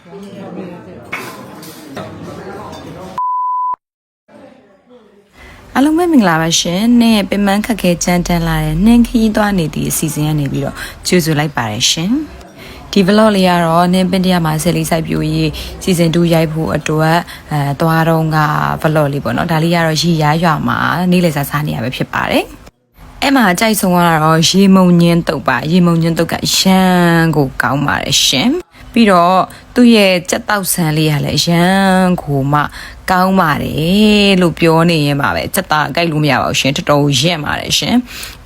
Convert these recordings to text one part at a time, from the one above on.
အားလုံးပဲမင်္ဂလာပါရှင်။နေ့ပင်မခက်ခဲကြမ်းတမ်းလာတဲ့နှင်းခီးသွားနေသည့်အစီအစဉ်ကနေပြီးတော့ကြိုဆိုလိုက်ပါတယ်ရှင်။ဒီ vlog လေးကတော့နင်းပင်တရားမှာဆယ်လေးစိုက်ပြိုရေး season 2ရိုက်ဖို့အတွက်အဲသွားတော့က vlog လေးပေါ့နော်။ဒါလေးကတော့ရီရားရွာမှာနေ့လည်စာစားနေရပဲဖြစ်ပါတယ်။အဲ့မှာအကြိုက်ဆုံးကတော့ရေမုံညင်းတုပ်ပါရေမုံညင်းတုပ်ကရမ်းကိုကောင်းပါတယ်ရှင် ပြီးတော့သူ့ရဲ့ကြက်တောက်ဆန်လေးကလည်းရမ်းကိုမှကောင်းပါတယ်လို့ပြောနေရင်ပါပဲကြက်သားကြိုက်လို့မရပါဘူးရှင်တော်တော်ရင့်ပါတယ်ရှင်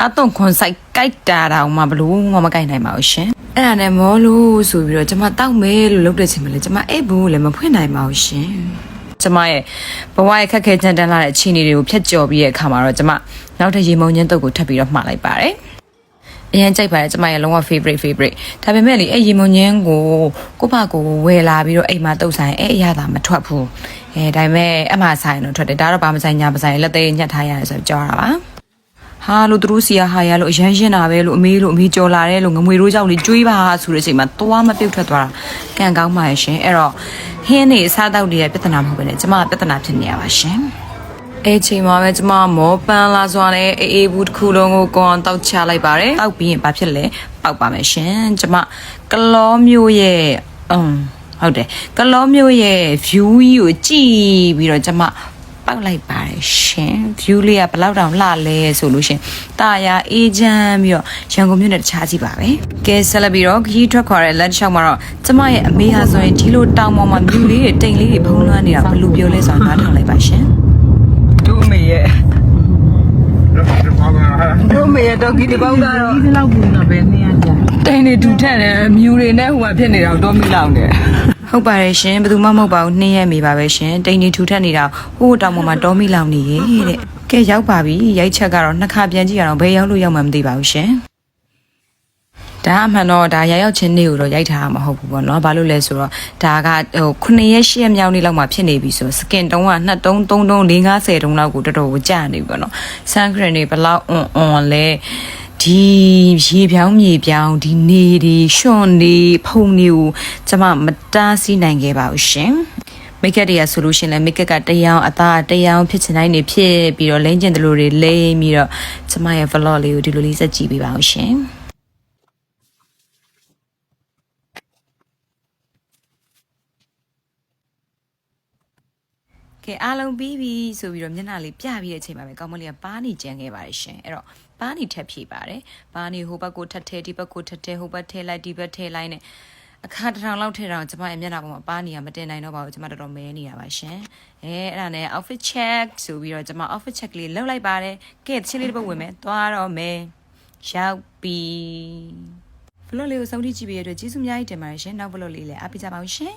အသွန်ခွန်ဆိုင်ကြိုက်တာတောင်မှဘလို့မှမကြိုက်နိုင်ပါဘူးရှင်အဲ့ဒါနဲ့မောလို့ဆိုပြီးတော့ကျမတောက်မယ်လို့လုပ်တဲ့ချိန်မှာလေကျမအဲ့ဘူးလည်းမဖွင့်နိုင်ပါဘူးရှင်ကျမရဲ့ဘဝရဲ့ခက်ခဲကြမ်းတမ်းလာတဲ့အခြေအနေတွေကိုဖြတ်ကျော်ပြီးတဲ့အခါမှာတော့ကျမနောက်ထပ်ရေမုံညင်းတုပ်ကိုထပ်ပြီးတော့မှားလိုက်ပါတယ် အရင်ကြိုက်ပါတယ်ကျမရဲ့လုံးဝ favorite favorite ဒါပေမဲ့လေအဲ့ရေမုံညင်းကိုကိုယ့်ဘာကိုဝယ်လာပြီးတော့အိမ်မှာတုပ်ဆိုင်အဲ့အရသာမထွက်ဘူးအဲဒါပေမဲ့အမှဆိုင်တော့ထွက်တယ်ဒါတော့ဘာမဆိုင်ညာမဆိုင်လက်သေးညှက်ထားရတယ်ဆိုတော့ကြောက်တာပါဟာလို့သူတို့စီရဟာရလို့အရန်ရှင်းတာပဲလို့အမေလို့အမေကြော်လာတယ်လို့ငမွေတို့ကြောင့်လေကြွေးပါဆိုတဲ့အချိန်မှာသွားမပြုတ်ထွက်သွားတာကံကောင်းပါရဲ့ရှင်အဲ့တော့ဟင်းနေအစားတောက်တွေရဲ့ပြဿနာမဟုတ်ဘဲနဲ့ကျမကပြဿနာဖြစ်နေရပါရှင် အဲချိန်မှာပဲကျမမောပန်းလာစွာနဲ့အေးအေးဘူးတစ်ခုလုံးကိုကောင်းတောက်ချလိုက်ပါတယ်တောက်ပြီးရင်ဘာဖြစ်လဲပေါက်ပါမယ်ရှင်ကျမကလောမျိုးရဲ့အမ်ဟုတ်တယ်ကလောမျိုးရဲ့ view ကြီးကိုကြည့်ပြီးတော့ကျမပေါက်လိုက်ပါတယ်ရှင် view လေးကဘယ်လောက်တောင်လှလဲဆိုလို့ရှင်တာယာအေးချမ်းပြီးတော့ရန်ကုန်မြို့နဲ့တခြားကြည့်ပါပဲကဲဆက်လက်ပြီးတော့ခရီးထွက်ခေါ်တဲ့လက်တစ်လျှောက်မှာတော့ကျမရဲ့အမေဟာဆိုရင်ဒီလိုတောင်ပေါ်မှာမြူလေးတွေတိမ်လေးတွေဖုံးလွှမ်းနေတာဘယ်လိုပြောလဲဆိုတော့နားထောင်လိုက်ပါရှင် တို့အမေရဲ့ တော့ဒီမှာက တို့အမေရဲ့ဒေါက်ကီဒီပေါင်းကတော့ဒီလောက်ဘူးနော်ဘယ်နေရကြတိန်နေဒူထက်တယ်မြူတွေနဲ့ဟိုမှာဖြစ်နေတာကိုတော့မိလောက်နေဟုတ်ပါတယ်ရှင်ဘယ်သူမှမဟုတ်ပါဘူးနှင်းရက်မိပါပဲရှင်တိမ်နေထူထက်နေတာဟိုးတောင်ပေါ်မှာတောမိလောင်နေရဲ့တဲ့ကဲရောက်ပါပြီရိုက်ချက်ကတော့နှစ်ခါပြန်ကြည့်ရအောင်ဘယ်ရောက်လို့ရောက်မှမသိပါဘူးရှင် ဒါအမှန်တော့ဒါရရောက်ချင်းနေ့ကိုတော့ရိုက်ထားတာမဟုတ်ဘူးပေါ့နော်ဘာလို့လဲဆိုတော့ဒါကဟို9ရက်10ရက်မြောက်နေ့လောက်မှဖြစ်နေပြီဆိုစကင်တုံးက2 3 3 3 4 50တုံးလောက်ကိုတော်တော်ကိုကြာနေပြီပေါ့နော်ဆန်ခရင်တွေဘလောက်အွန်အွန်လဲဒီရေပြောင်းမြေပြောင်းဒီနေဒီရွှွန်နေဖုန်နေကိုကျမမတားဆီးနိုင်ခဲ့ပါဘူးရှင်မိတ်ကပ်တွေကဆိုလို့ရှရင်လဲမိတ်ကပ်ကတရောင်အသားတရောင်ဖြစ်ချင်တိုင်းနေဖြစ်ပြီးတော့လိမ့်ကျင်တယ်လို့တွေလိမ့်ပြီးတော့ကျမရဲ့ vlog လေးကိုဒီလိုလေးစက်ကြည့်ပေးပါအောင်ရှင် ကဲအားလုံးပြီးပြီဆိုပြီးတော့မျက်နှာလေးပြပြီးတဲ့အချိန်မှာပဲကောင်းမလေးကပါးနေကြမ်းခဲ့ပါတယ်ရှင်အဲ့တော့ပါးနေထက်ဖြည့်ပါတယ်ပါးနေဟိုဘက်ကိုထက်ထဲဒီဘက်ကိုထက်ထဲဟိုဘက်ထဲလိုက်ဒီဘက်ထဲလိုက်နဲ့အခါတစ်ထောင်လောက်ထဲတော့ကျမရဲ့မျက်နှာပေါ်မှာပါးနေရမတင်နိုင်တော့ပါဘူးကျမတော်တော်မဲနေရပါရှင်အဲအဲ့ဒါနဲ့ outfit check ဆိုပြီးတော့ကျမ outfit check လေးလုပ်လိုက်ပါတယ်ကဲတချင်းလေးတစ်ပုတ်ဝင်မယ်သွားတော့မယ်ရောက်ပြီ vlog လေးကိုစောင့်ကြည့်ကြည့်ပေးရတဲ့ကျေးဇူးအများကြီးတင်ပါတယ်ရှင်နောက် vlog လေးလည်းအားပေးကြပါဦးရှင်